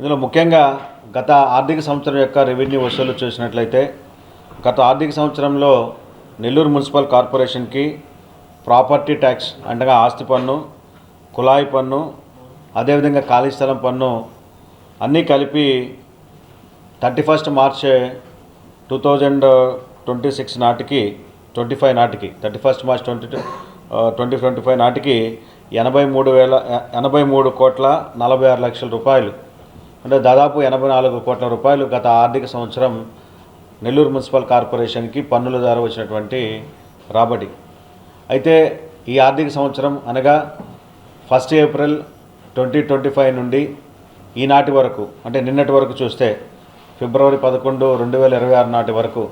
ఇందులో ముఖ్యంగా గత ఆర్థిక సంవత్సరం యొక్క రెవెన్యూ వసూలు చూసినట్లయితే గత ఆర్థిక సంవత్సరంలో నెల్లూరు మున్సిపల్ కార్పొరేషన్కి ప్రాపర్టీ ట్యాక్స్ అంటగా ఆస్తి పన్ను కుళాయి పన్ను అదేవిధంగా ఖాళీ స్థలం పన్ను అన్నీ కలిపి thirty first March two thousand twenty six నాటికి ట్వంటీ ఫైవ్ నాటికి thirty first March twenty two twenty twenty five నాటికి ఎనభై మూడు వేల ఎనభై మూడు కోట్ల నలభై ఆరు లక్షల రూపాయలు అంటే దాదాపు ఎనభై నాలుగు కోట్ల రూపాయలు గత ఆర్థిక సంవత్సరం నెల్లూరు మున్సిపల్ కార్పొరేషన్కి పన్నుల ద్వారా వచ్చినటువంటి రాబడి. అయితే ఈ ఆర్థిక సంవత్సరం అనగా first April twenty twenty five నుండి ఈనాటి వరకు అంటే నిన్నటి వరకు చూస్తే ఫిబ్రవరి పదకొండు రెండు వేల ఇరవై ఆరు నాటి వరకు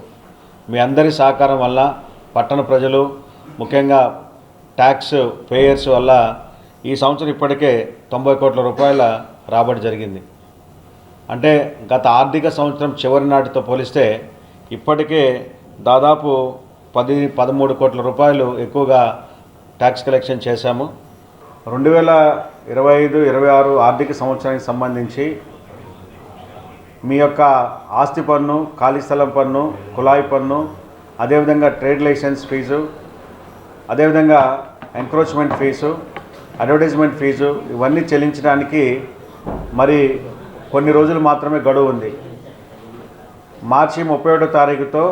మీ అందరి సహకారం వల్ల పట్టణ ప్రజలు ముఖ్యంగా ట్యాక్స్ పేయర్స్ వల్ల ఈ సంవత్సరం ఇప్పటికే తొంభై కోట్ల రూపాయల రాబడి జరిగింది. అంటే గత ఆర్థిక సంవత్సరం చివరి నాటితో పోలిస్తే ఇప్పటికే దాదాపు పది పదమూడు కోట్ల రూపాయలు ఎక్కువగా ట్యాక్స్ కలెక్షన్ చేశాము. రెండు వేల ఇరవై ఐదు ఇరవై ఆరు ఆర్థిక సంవత్సరానికి సంబంధించి మీ యొక్క ఆస్తి పన్ను ఖాళీ స్థలం పన్ను కుళాయి పన్ను అదేవిధంగా ట్రేడ్ లైసెన్స్ ఫీజు అదేవిధంగా ఎంక్రోచ్మెంట్ ఫీజు అడ్వర్టైజ్మెంట్ ఫీజు ఇవన్నీ చెల్లించడానికి మరి కొన్ని రోజులు మాత్రమే గడువు ఉంది. మార్చి ముప్పై ఒకటో తారీఖుతో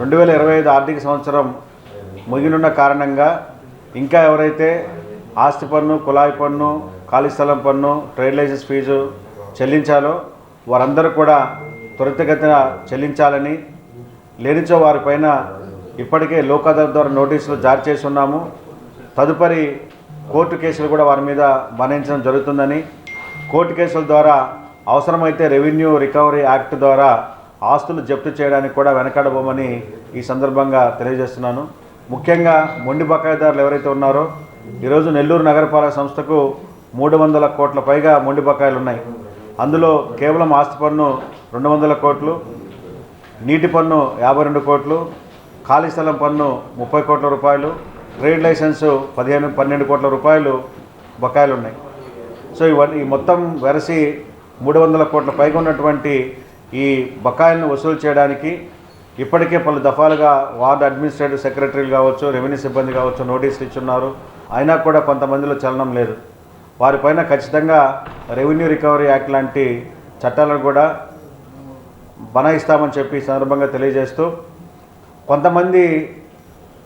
రెండు వేల ఇరవై ఐదు ఆర్థిక సంవత్సరం ముగినున్న కారణంగా ఇంకా ఎవరైతే ఆస్తి పన్ను కుళాయి పన్ను ఖాళీ స్థలం పన్ను ట్రేడ్ లైసెన్స్ ఫీజు చెల్లించాలో వారందరూ కూడా త్వరితగతిన చెల్లించాలని లేనిచో వారిపైన ఇప్పటికే లోక్ అదాలత్ ద్వారా నోటీసులు జారీ చేసి ఉన్నాము. తదుపరి కోర్టు కేసులు కూడా వారి మీద మరణించడం జరుగుతుందని కోర్టు కేసుల ద్వారా అవసరమైతే రెవెన్యూ రికవరీ యాక్ట్ ద్వారా ఆస్తులు జప్తు చేయడానికి కూడా వెనకాడబోమని ఈ సందర్భంగా తెలియజేస్తున్నాను. ముఖ్యంగా మొండి బకాయిదారులు ఎవరైతే ఉన్నారో ఈరోజు నెల్లూరు నగరపాలక సంస్థకు మూడు వందల కోట్ల పైగా మొండి బకాయిలు ఉన్నాయి. అందులో కేవలం ఆస్తి పన్ను రెండు వందల కోట్లు నీటి పన్ను యాభై రెండు కోట్లు ఖాళీ స్థలం పన్ను ముప్పై కోట్ల రూపాయలు ట్రేడ్ లైసెన్సు పదిహేను పన్నెండు కోట్ల రూపాయలు బకాయిలు ఉన్నాయి. సో ఇవన్నీ ఈ మొత్తం వెరసి మూడు వందల కోట్ల పైగా ఉన్నటువంటి ఈ బకాయిలను వసూలు చేయడానికి ఇప్పటికే పలు దఫాలుగా వార్డు అడ్మినిస్ట్రేటివ్ సెక్రటరీలు కావచ్చు రెవెన్యూ సిబ్బంది కావచ్చు నోటీసులు ఇచ్చున్నారు. అయినా కూడా కొంతమందిలో చలనం లేదు. వారిపైన ఖచ్చితంగా రెవెన్యూ రికవరీ యాక్ట్ లాంటి చట్టాలను కూడా బనాయిస్తామని చెప్పి సందర్భంగా తెలియజేస్తూ కొంతమంది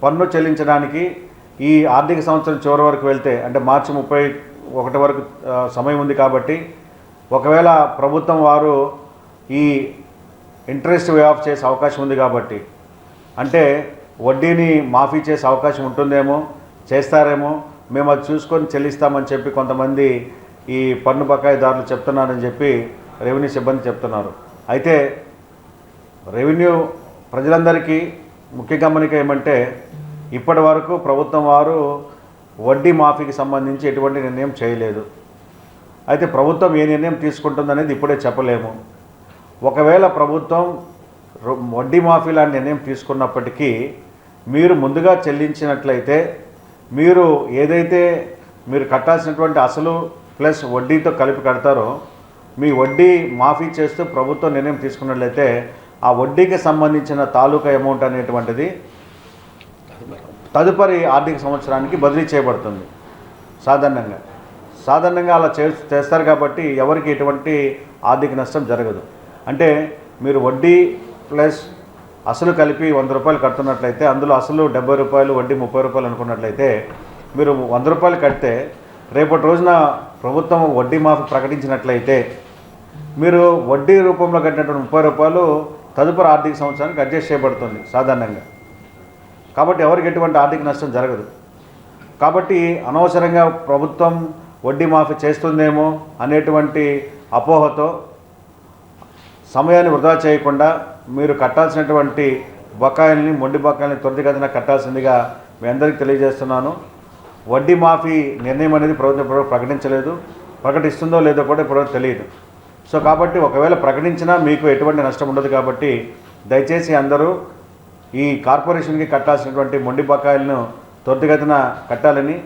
పన్ను చెల్లించడానికి ఈ ఆర్థిక సంవత్సరం చివరి వరకు వెళ్తే అంటే మార్చి ముప్పై ఒకటి వరకు సమయం ఉంది కాబట్టి ఒకవేళ ప్రభుత్వం వారు ఈ ఇంట్రెస్ట్ వే ఆఫ్ చేసే అవకాశం ఉంది కాబట్టి అంటే వడ్డీని మాఫీ చేసే అవకాశం ఉంటుందేమో చేస్తారేమో మేము అది చూసుకొని చెల్లిస్తామని చెప్పి కొంతమంది ఈ పన్ను బకాయిదారులు చెప్తున్నారని చెప్పి రెవెన్యూ సిబ్బంది చెప్తున్నారు. అయితే రెవెన్యూ ప్రజలందరికీ ముఖ్య గమనిక ఏమంటే ఇప్పటి వరకు ప్రభుత్వం వారు వడ్డీ మాఫీకి సంబంధించి ఎటువంటి నిర్ణయం చేయలేదు. అయితే ప్రభుత్వం ఏ నిర్ణయం తీసుకుంటుందనేది ఇప్పుడే చెప్పలేము. ఒకవేళ ప్రభుత్వం వడ్డీ మాఫీ లాంటి నిర్ణయం తీసుకున్నప్పటికీ మీరు ముందుగా చెల్లించినట్లయితే మీరు ఏదైతే మీరు కట్టాల్సినటువంటి అసలు ప్లస్ వడ్డీతో కలిపి కడతారో మీ వడ్డీ మాఫీ చేస్తూ ప్రభుత్వం నిర్ణయం తీసుకున్నట్లయితే ఆ వడ్డీకి సంబంధించిన తాలూకా అమౌంట్ అనేటువంటిది తదుపరి ఆర్థిక సంవత్సరానికి బదిలీ చేయబడుతుంది. సాధారణంగా. సాధారణంగా అలా చే చేస్తారు కాబట్టి ఎవరికి ఎటువంటి ఆర్థిక నష్టం జరగదు. అంటే మీరు వడ్డీ ప్లస్ అసలు కలిపి వంద రూపాయలు కడుతున్నట్లయితే అందులో అసలు డెబ్బై రూపాయలు వడ్డీ ముప్పై రూపాయలు అనుకున్నట్లయితే మీరు వంద రూపాయలు కడితే రేపటి రోజున ప్రభుత్వం వడ్డీ మాఫీ ప్రకటించినట్లయితే మీరు వడ్డీ రూపంలో కట్టినటువంటి ముప్పై రూపాయలు తదుపరి ఆర్థిక సంవత్సరానికి అడ్జస్ట్ చేయబడుతుంది సాధారణంగా. కాబట్టి ఎవరికి ఎటువంటి ఆర్థిక నష్టం జరగదు. కాబట్టి అనవసరంగా ప్రభుత్వం వడ్డీ మాఫీ చేస్తుందేమో అనేటువంటి అపోహతో సమయాన్ని వృధా చేయకుండా మీరు కట్టాల్సినటువంటి బకాయిల్ని మొండి బకాయిల్ని త్వరితగతిన కట్టాల్సిందిగా మీ అందరికీ తెలియజేస్తున్నాను. వడ్డీ మాఫీ నిర్ణయం అనేది ప్రభుత్వం ఇప్పటివరకు ప్రకటించలేదు. ప్రకటిస్తుందో లేదో కూడా ఇప్పుడు తెలియదు. సో కాబట్టి ఒకవేళ ప్రకటించినా మీకు ఎటువంటి నష్టం ఉండదు కాబట్టి దయచేసి అందరూ ఈ కార్పొరేషన్కి కట్టాల్సినటువంటి మొండి బకాయిలను త్వరితగతిన కట్టాలని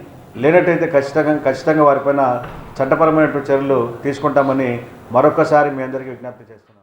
లేనట్టయితే ఖచ్చితంగా ఖచ్చితంగా వారిపైన చట్టపరమైనటువంటి చర్యలు తీసుకుంటామని మరొకసారి మీ అందరికీ విజ్ఞప్తి చేస్తున్నాను.